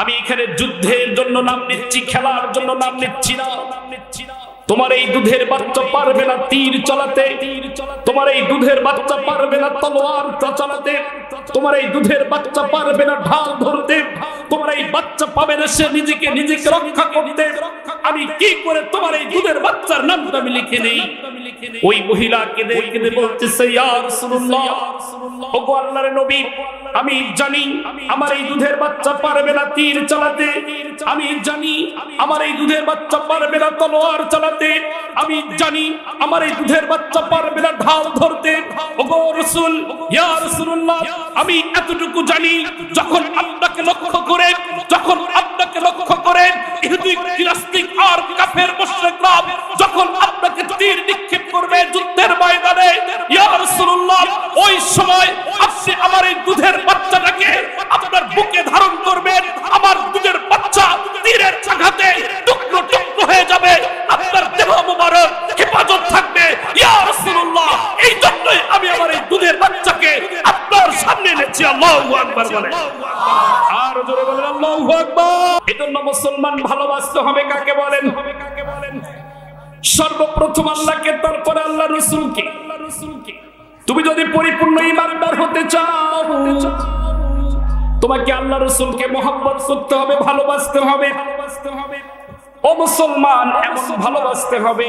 আমি এখানে যুদ্ধের জন্য নাম নিচ্ছি, খেলার জন্য নাম নিচ্ছি না। তোমার এই দুধের বাচ্চা পারবে না তীর চালাতে। তোমার এই দুধের বাচ্চা পারবে না তলোয়ার চালাতে। তোমার এই দুধের বাচ্চা পারবে না ঢাল ধরতে। তোমার এই বাচ্চা পাবে না সে নিজেকে নিজেকে রক্ষা করতে। আমি কি করে তোমার এই দুধের বাচ্চার নামটা আমি লিখে নেই? ওই মহিলাকে দেখে বলতেছে ইয়া রাসূলুল্লাহ ওগো আল্লাহর নবী, আমি জানি আমার এই দুধের বাচ্চা পারবে না তীর চালাতে। আমি জানি আমার এই দুধের বাচ্চা পারবে না তলোয়ার চালাতে। আমি জানি আমার এই দুধের বাচ্চা পারবে না ঢাল ধরতে। ওগো রাসূল, ইয়া রাসূলুল্লাহ, আমি এতটুকু জানি, যখন আপনাকে সর্বপ্রথম আল্লাহকে তারপরে আল্লাহ রসুলকে। তুমি যদি পরিপূর্ণ ইমানদার হতে চাও, তোমাকে আল্লাহ রসুলকে মোহাম্মদ করতে হবে ভালোবাসতে হবে ভালোবাসতে হবে। ও মুসলমান, এমন ভালোবাসতে হবে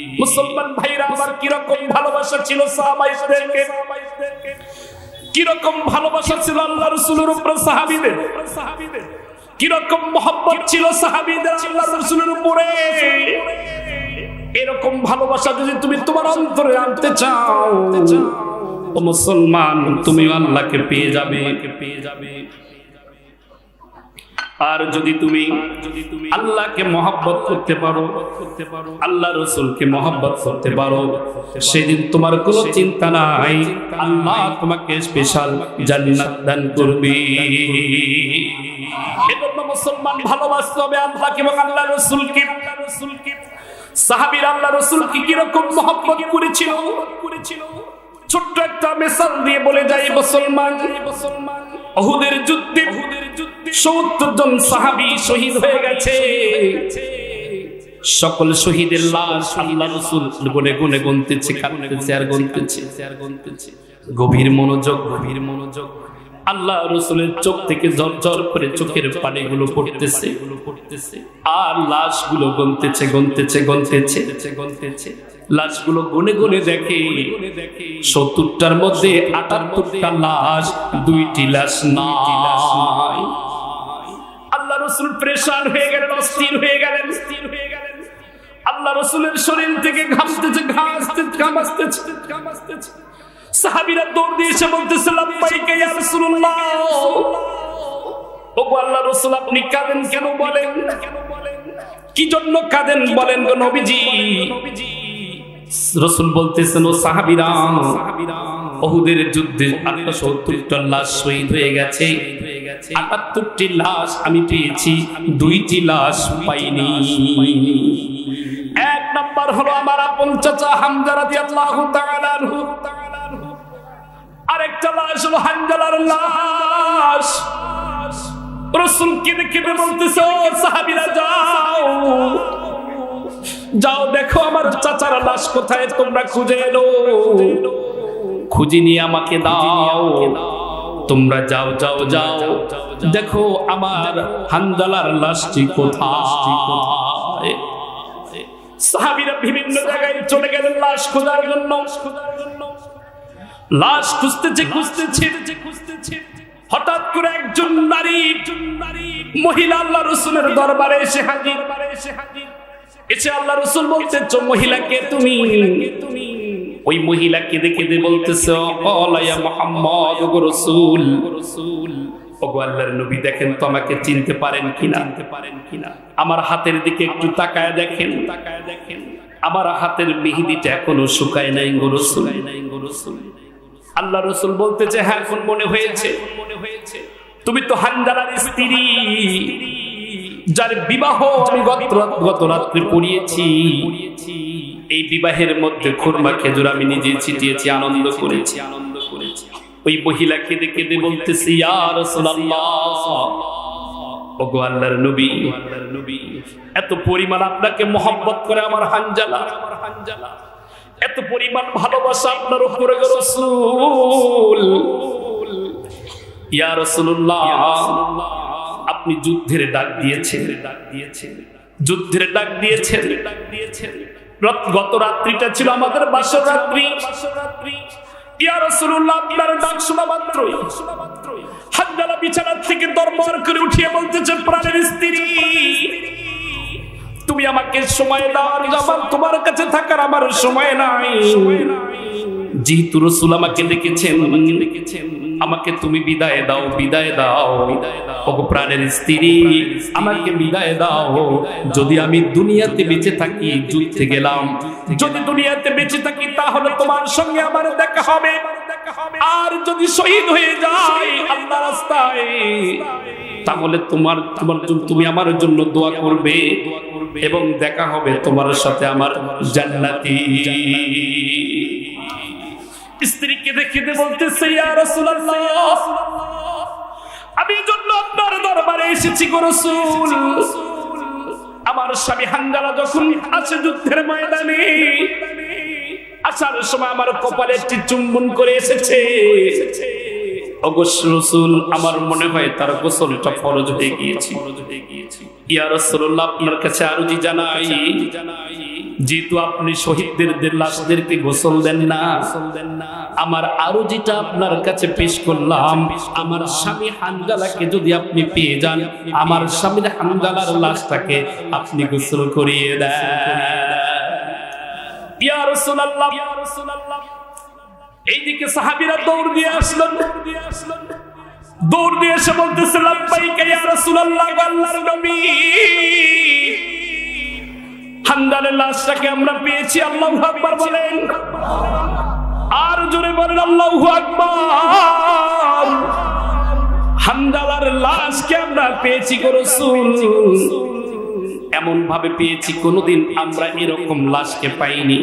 মুসলমান ভাইরা, আমার কীরকম ভালোবাসা ছিল সাহাবাইদেরকে? কীরকম ভালোবাসা ছিল আল্লাহ রসুলের উপরে সাহাবিদের? কীরকম মোহাম্মত ছিল সাহাবিদের আল্লাহ রসুলের উপরে? এরকম ভালোবাসা যদি তুমি তোমার অন্তরে আনতে চাও মুসলমান, তুমি আল্লাহকে পেয়ে যাবে পেয়ে যাবে। আর যদি তুমি আল্লাহকে মহাব্বত করতে পারো, আল্লাহ রসুলকে মহাব্বত করতে পারো, সেদিন তোমার কোনো চিন্তা নাই। আল্লাহ তোমাকে স্পেশাল জান্নাত দান করবে। এজন্য মুসলমান ভালোবাসতে হবে আল্লাহ রসুলকে। রসুলকে আল্লাহ রসুলকে কীরকম মহব্বত করেছিল? করেছিল ছোট্ট একটা মেসাল দিয়ে বলে, যাই মুসলমান মুসলমান, অহুদের যুদ্ধে সত্তর জন সাহাবি শহীদ হয়ে গেছে। সকল শহীদের লাশ আল্লাহ রসুল গুনে গুনে গুনতেছে আর গুনতেছে আর গুনতেছে। গভীর মনোযোগ গভীর মনোযোগ। আল্লাহ রসুলের চোখ থেকে ঝর ঝর করে চোখের পানিগুলো পড়তেছে। আর লাশগুলো গনতেছে গনতেছে গনতেছে। গনতেছে লাশগুলো গুনে গুনে দেখে, সত্তরটার মধ্যে আটাত্তরটা লাশ, দুইটি লাশ আল্লাহ রসুল প্রেশার হয়ে গেলেন, অস্থির হয়ে গেলেন। হয়ে গেলেন আল্লাহ রসুলের শরীর থেকে ঘামতেছে ঘামাসতেছে সাহাবীরা দৌড় ইয়া রাসূলুল্লাহ। ওগো আল্লাহ রাসূল, আপনি কাঁদেন কেন বলেন? কেন বলেন কি জন্য কাঁদেন বলেন গো নবীজি নবীজি? রসুল বলতেছেন, ও সাহাবীরা, অহুদের যুদ্ধে আটটা সত্তরটা লাশ শহীদ হয়ে গেছে। আটাত্তরটি লাশ আমি পেয়েছি, দুইটি লাশ পাইনি। এক নাম্বার হলো আমার আপন চাচা হামজা রাদিয়াল্লাহু তাআলা আনহু। আরেকটা লাশ হলো হানজালার লাশ। রসুল কেঁদে কেঁদে বলতেছে, ও সাহাবিরা, যাও। যাও দেখো আমার চাচার লাশ কোথায় তোমরা খুঁজে এলো। খুঁজে নিয়ে আমাকে দাও। তোমরা যাও যাও যাও। দেখো আমার হানজালার লাশটি কোথায়। সাহাবিরা বিভিন্ন জায়গায় চলে গেলেন লাশ খোঁজার জন্য। খোঁজার জন্য। লাশ খুঁজতেছে খুঁজতেছে। খুঁজতেছে হঠাৎ করে একজন নারী মহিলা আল্লাহ রসুলের দরবারে এসে হাজির। এসে হাজির। এসে আল্লাহ রসুল বলতেছ মহিলাকে তুমি। তুমি ওই মহিলাকে দেখে দে বলতেছ মোহাম্মদ রসুল। দেখেন তো আমাকে চিনতে পারেন পারেন কিনা? আমার হাতের দিকে একটু তাকায় দেখেন। তাকায় দেখেন আমার হাতের মেহেদিটা এখনও শুকায় নাই নাই আল্লাহ রসুল বলতেছে হ্যাঁ এখন মনে হয়েছে। মনে হয়েছে তুমি তো হান্দালার স্ত্রী। যার বিবাহ আমি গত রাত- গত রাত্রে পড়িয়েছি। এই বিবাহের মধ্যে খুরমা খেজুর আমি নিজে ছিটিয়েছি, আনন্দ করেছি। আনন্দ করেছি ওই মহিলা কেঁদে কেঁদে বলতেছি রাসূলুল্লাহ। ওগো আল্লাহর নবী, এত পরিমাণ আপনাকে মহব্বত করে আমার হানজালা আমার হানজালা। এত পরিমাণ ভালোবাসা আপনার উপরে গো রাসূল। ইয়া রাসূলুল্লাহ। আপনি যুদ্ধের ডাক দিয়েছেন। ডাক দিয়েছেন যুদ্ধের ডাক দিয়েছেন। ডাক দিয়েছেন গত রাত্রিটা ছিল আমাদের বাসর রাত্রি। ইয়া রাসূলুল্লাহ আপনার ডাক শোনা মাত্রই। হাজ্জালা বিছানার থেকে দরবার করে উঠিয়ে বলতেছে প্রাণের স্ত্রী তুমি আমাকে সময় দাও আর আমার তোমার কাছে থাকার আমার সময় নাই। যেহেতু রসুল আমাকে ডেকেছেন ডেকেছেন আমাকে তুমি বিদায় দাও বিদায় দাও। ওগো প্রাণের স্ত্রী, আমাকে বিদায় দাও। যদি আমি দুনিয়াতে বেঁচে থাকি, যুদ্ধে গেলাম। যদি দুনিয়াতে বেঁচে থাকি, তাহলে তোমার সঙ্গে আমার দেখা হবে। আর যদি শহীদ হয়ে যাই আল্লাহ রাস্তায়, তাহলে তোমার তোমার তুমি আমার জন্য দোয়া করবে। এবং দেখা হবে তোমার সাথে আমার জান্নাতি। স্ত্রীকে দেখে দে বলতেছে, ইয়া রাসূলুল্লাহ, আমি জন্য আপনার দরবারে এসেছি গো রাসূল। আমার স্বামী হাঙ্গালা যখন আছে যুদ্ধের ময়দানে, আসার সময় আমার কপালে একটি চুম্বন করে এসেছে। আমার মনে হয় তার গোসলটা ফরজ হয়ে গিয়েছে। ইয়া আপনার কাছে আরজি জানাই। যেহেতু আপনি শহীদদের লাশদেরকে গোসল দেন না, আমার আরও যেটা আপনার কাছে পেশ করলাম, আমার স্বামী হানজালাকে যদি আপনি পেয়ে যান, আমার স্বামীর হানজালার লাশটাকে আপনি গোসল করিয়ে দেন। এইদিকে সাহাবীরা দৌড় দিয়ে আসলেন দৌড় দিয়ে এসে বলতেছে, লাব্বাইকা ইয়া রাসূলুল্লাহ আল্লাহর নবী। হান্দালের লাশটাকে আমরা পেয়েছি, আল্লাহ আকবার বলেন। আর জোরে বলেন, আল্লাহ আকবার। হান্দালার লাশকে আমরা পেয়েছি গো রাসূল। এমন ভাবে পেয়েছি, কোনোদিন আমরা এরকম লাশকে পাইনি।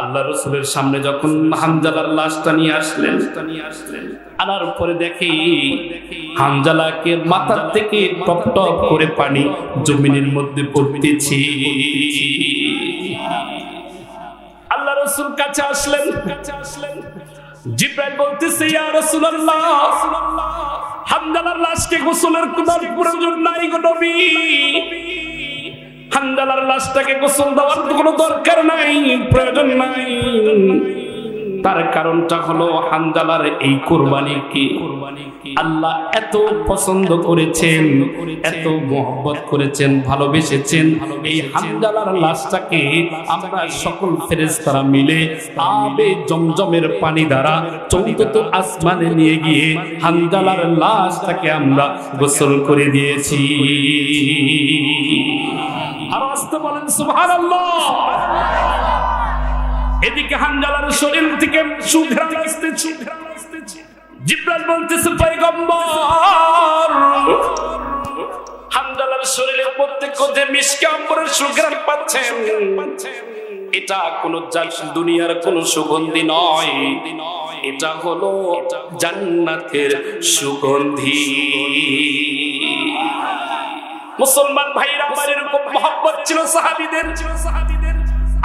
আল্লাহ রসুলের সামনে যখন হামজালার লাশটা নিয়ে আসলেন নিয়ে আসলেন আনার পরে দেখি হামজালাকে মাথার থেকে টপ টপ করে পানি জমিনের মধ্যে পড়তেছি। আল্লাহ রসুল কাছে আসলেন। কাছে আসলেন জিব্রাইল বলতেছে, ইয়া রাসূলুল্লাহ হামদালার লাশকে গোসলের কোনো প্রয়োজন নাই গো নবী। হামদালার লাশটাকে গোসল দেওয়ার কোনো দরকার নাই, প্রয়োজন নাই। তার কারণটা হলো হামদালার এই কোরবানিকে আল্লাহ এত পছন্দ করেছেন, এত মোহব্বত করেছেন, ভালোবেসেছেন। এই হামদালার লাশটাকে আমরা সকল ফেরেশতারা মিলে আবে জমজমের পানি দ্বারা চৌদ্দ আসমানে নিয়ে গিয়ে হামদালার লাশটাকে আমরা গোসল করে দিয়েছি। আর আসতে বলেন, সুবহানাল্লাহ। এদিকে হানজালার শরীর থেকে সুঘ্রাণ আসতেছে জিব্রাইল বলতেছে, পয়গম্বর! হানজালার শরীরের প্রত্যেক যে মিশকে অম্বরের সুঘ্রাণ পাচ্ছেন এটা কোন দুনিয়ার কোন সুগন্ধি নয়। এটা হলো জান্নাতের সুগন্ধি। মুসলমান ভাইরা আমার এরকম মহব্বত ছিল, সাহাবিদের।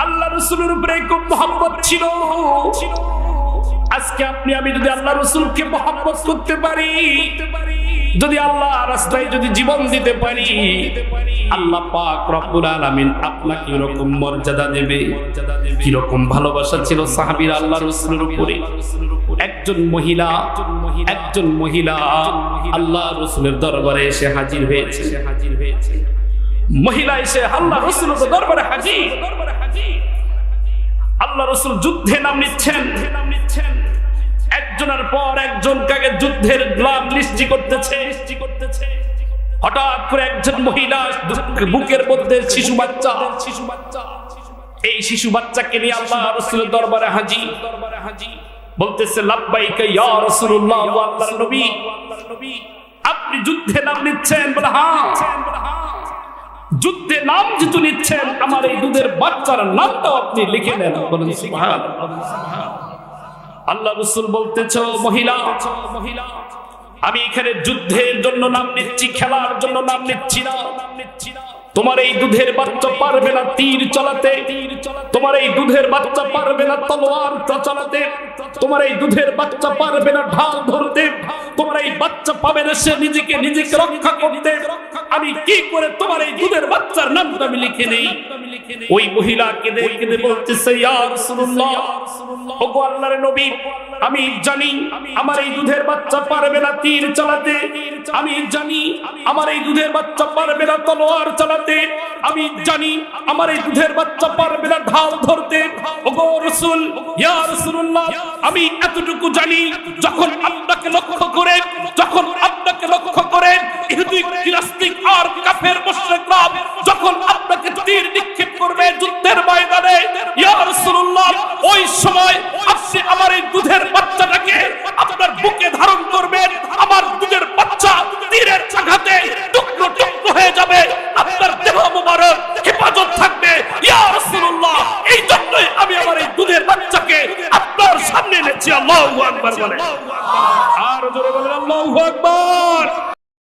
আল্লাহ রসুলের উপরে খুব মহব্বত ছিল। আজকে আপনি, আমি যদি আল্লাহ রসুলকে মহব্বত করতে পারি যদি আল্লাহ রাস্তায় যদি জীবন দিতে পারি, আল্লাহ পাক রব্বুল আলামিন আপনাকে এরকম মর্যাদা দেবে। কীরকম ভালোবাসা ছিল সাহাবীর আল্লাহ রসুলের উপরে। একজন মহিলা একজন মহিলা আল্লাহ রসুলের দরবারে এসে হাজির হয়েছে। হাজির হয়েছে মহিলা এসে আল্লাহ রসুলের দরবারে হাজির। আল্লাহ রসুল যুদ্ধে নাম নিচ্ছেন। একজন একজনের পর একজন কাকে যুদ্ধের গ্লাম সৃষ্টি করতেছে। হঠাৎ করে একজন মহিলা বুকের মধ্যে শিশু বাচ্চা। শিশু বাচ্চা এই শিশু বাচ্চাকে নিয়ে আল্লাহ রসুলের দরবারে হাজি দরবারে হাজি বলতেছে ইয়া রাসূলুল্লাহ আল্লাহর নবী। আপনি যুদ্ধে নাম নিচ্ছেন বলে হ্যাঁ যুদ্ধে নাম যেহেতু নিচ্ছেন, আমার এই দুধের বাচ্চার নামটাও আপনি লিখে নেন। বলেন, সুবহানাল্লাহ। আল্লাহ রসুল বলতেছ মহিলা মহিলা, আমি এখানে যুদ্ধের জন্য নাম নিচ্ছি, খেলার জন্য নাম নিচ্ছি না। তোমার এই দুধের বাচ্চা পারবে না তীর চালাতে। তোমার এই দুধের বাচ্চা পারবে না তলোয়ার চালাতে। তোমার এই দুধের বাচ্চা পারবে না ঢাল ধরতে। তোমার এই বাচ্চা পাবে না সে নিজেকে নিজেকে রক্ষা করতে। আমি কি করে তোমার এই দুধের বাচ্চার নামটা আমি লিখে নেই? ওই মহিলা কেঁদে কেঁদে বলতেছে, ইয়া রাসূলুল্লাহ, ওগো আল্লাহর নবী, আমি জানি আমার এই দুধের বাচ্চা পারবে না তীর চালাতে। আমি জানি আমার এই দুধের বাচ্চা পারবে না তলোয়ার চালাতে। আমি জানি আমার এই দুধের বাচ্চা পারবে না ঢাল ধরতে। ওগো রাসূল, ইয়া আমি এতটুকু জানি, যখন আপনাকে লক্ষ্য করে, যখন আপনাকে লক্ষ্য করে, ইহুদি আর কাফের মুশরিকরা, যখন আপনাকে তীর নিক্ষেপ করবে যুদ্ধের ময়দানে, ইয়া রাসূলুল্লাহ, ওই সময়